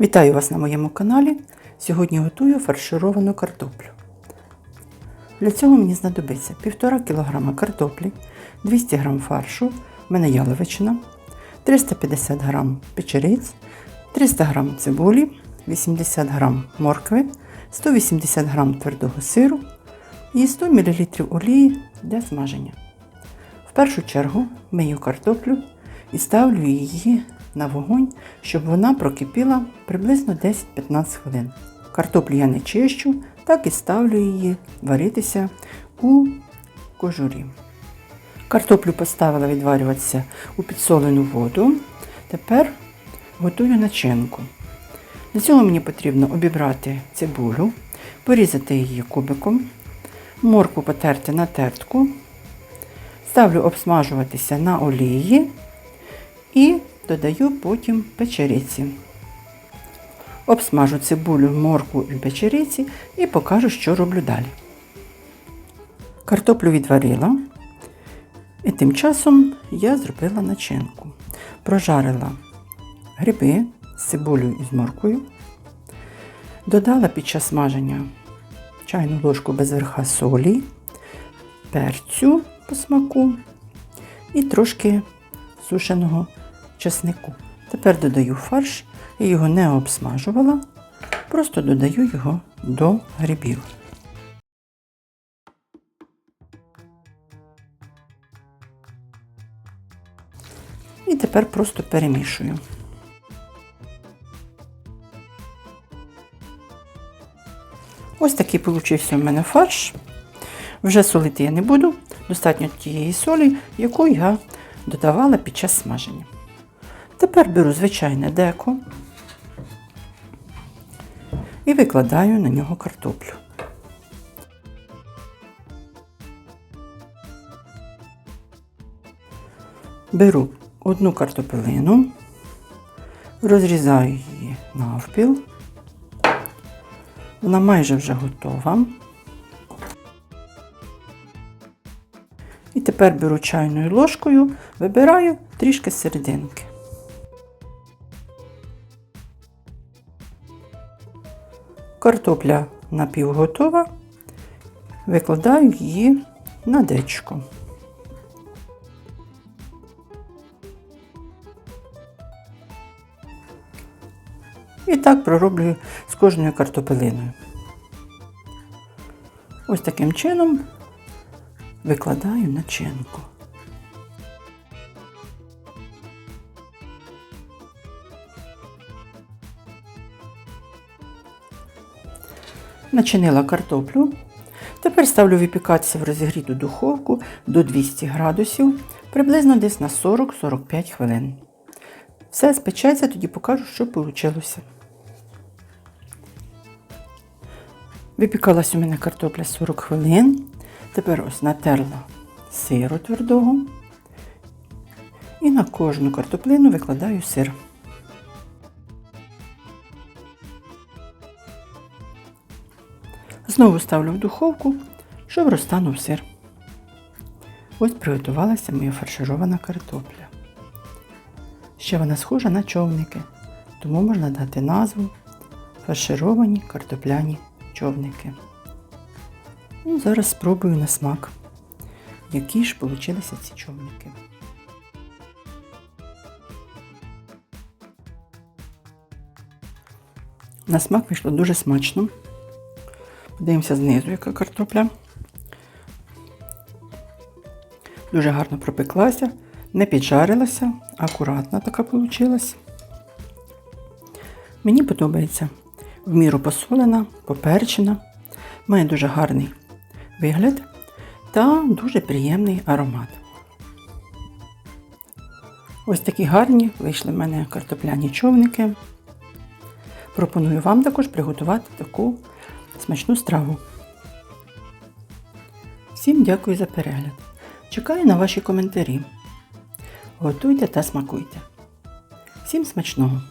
Вітаю вас на моєму каналі. Сьогодні готую фаршировану картоплю. Для цього мені знадобиться 1,5 кг картоплі, 200 г фаршу, в мене яловичина, 350 г печериць, 300 г цибулі, 80 г моркви, 180 г твердого сиру і 100 мл олії для смаження. В першу чергу мию картоплю і ставлю її на вогонь, щоб вона прокипіла приблизно 10-15 хвилин. Картоплю я не чищу, так і ставлю її варитися у кожурі. Картоплю поставила відварюватися у підсолену воду. Тепер готую начинку. Для цього мені потрібно обібрати цибулю, порізати її кубиком, морку потерти на тертку, ставлю обсмажуватися на олії і додаю потім печериці. Обсмажу цибулю, морку і печериці і покажу, що роблю далі. Картоплю відварила. І тим часом я зробила начинку. Прожарила гриби з цибулею і з моркою. Додала під час смаження чайну ложку без верха солі, перцю по смаку і трошки сушеного чеснику. Тепер додаю фарш, я його не обсмажувала, просто додаю його до грибів. І тепер просто перемішую. Ось такий получився в мене фарш. Вже солити я не буду, достатньо тієї солі, яку я додавала під час смаження. Тепер беру звичайне деко і викладаю на нього картоплю. Беру одну картоплину, розрізаю її навпіл. Вона майже вже готова. І тепер беру чайною ложкою, вибираю трішки серединки. Картопля напівготова, викладаю її на дечко. І так пророблюю з кожною картопелиною. Ось таким чином викладаю начинку. Начинила картоплю. Тепер ставлю випікатися в розігріту духовку до 200 градусів, приблизно десь на 40-45 хвилин. Все спечеться, тоді покажу, що вийшло. Випікалась у мене картопля 40 хвилин. Тепер ось натерла сиру твердого. І на кожну картоплину викладаю сир. Знову ставлю в духовку, щоб розтанув сир. Ось приготувалася моя фарширована картопля. Ще вона схожа на човники, тому можна дати назву фаршировані картопляні човники. Ну, зараз спробую на смак, які ж получилися ці човники. На смак вийшло дуже смачно. Подивимося знизу, яка картопля. Дуже гарно пропеклася, не піджарилася, акуратна така вийшла. Мені подобається в міру посолена, поперчена, має дуже гарний вигляд та дуже приємний аромат. Ось такі гарні вийшли в мене картопляні човники. Пропоную вам також приготувати таку смачну страву. Всім дякую за перегляд. Чекаю на ваші коментарі. Готуйте та смакуйте. Всім смачного!